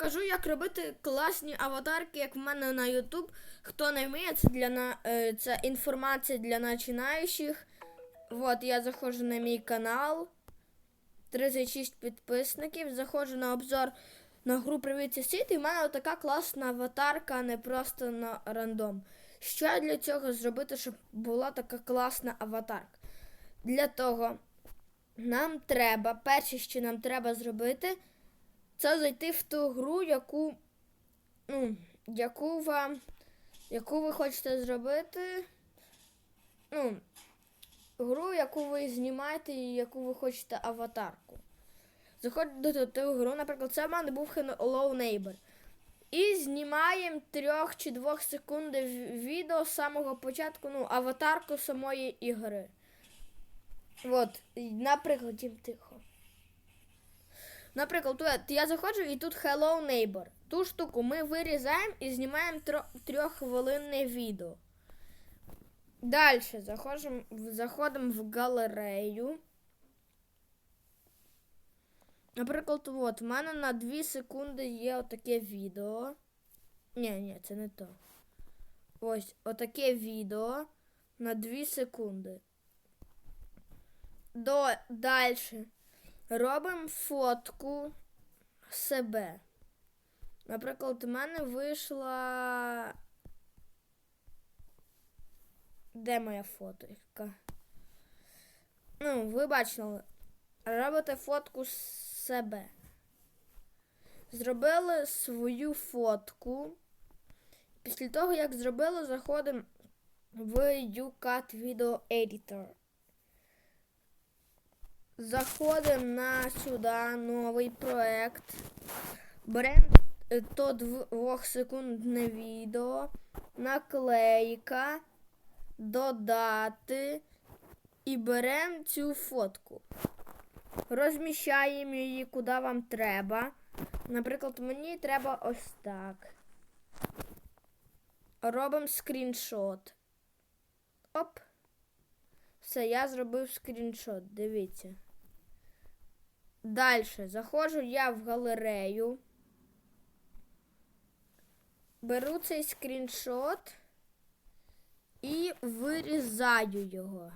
покажу, як робити класні аватарки, як в мене на YouTube. Хто не вміє, це для на е, це інформація для починаючих. От я заходжу на мій канал. 36 підписників. Заходжу на обзор на гру Привіт Сіт, і в мене така класна аватарка, а не просто на рандом. Що для цього зробити, щоб була така класна аватарка? Для того нам треба, перше, що нам треба зробити, це зайти в ту гру, яку, ну, яку вам, яку ви хочете зробити. Ну, гру, яку ви знімаєте і яку ви хочете аватарку. Заходите в ту гру, наприклад, це в мене був Hello Neighbor. І знімаємо трьох чи двох секунд відео з самого початку, ну, аватарку самої ігри. От, наприклад, дім тихо. Наприклад, я заходжу і тут Hello Neighbor. Ту штуку ми вирізаємо і знімаємо трьоххвилинне відео. Далі заходимо, заходимо в галерею. Наприклад, от, в мене на 2 секунди є отаке відео. Ні, ні, це не то. Ось отаке відео на 2 секунди. До далі. Робимо фотку себе. Наприклад, у мене вийшла. Де моя фоточка? Ну, ви бачили. Робите фотку себе. Зробили свою фотку. Після того, як зробили, заходимо в UCAT Video Editor. Заходимо на сюди новий проект. Беремо е, то двохсекундне відео, наклейка, додати і беремо цю фотку. Розміщаємо її куди вам треба. Наприклад, мені треба ось так. Робимо скріншот. Оп. Все, я зробив скріншот. Дивіться. Далі заходжу я в галерею. Беру цей скріншот і вирізаю його.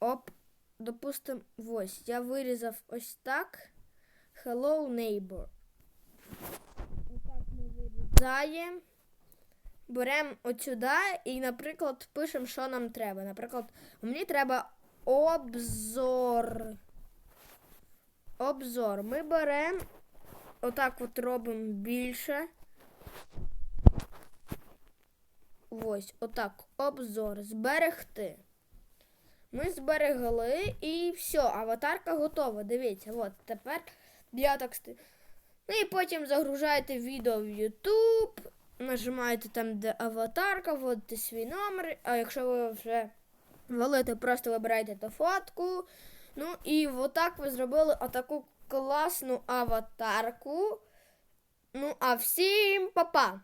Оп. Допустим, ось. Я вирізав ось так. Hello neighbor. Отак ми вирізаємо. Беремо от сюди і, наприклад, пишемо, що нам треба. Наприклад, мені треба обзор. Обзор. Ми беремо, отак от робимо більше. Ось, отак. Обзор. Зберегти. Ми зберегли і все, аватарка готова. Дивіться, от тепер я так сти. Ну і потім загружаєте відео в YouTube, нажимаєте там, де аватарка, вводите свій номер, а якщо ви вже валите, просто вибираєте ту фотку. Ну і отак ви зробили отаку класну аватарку. Ну, а всім па-па!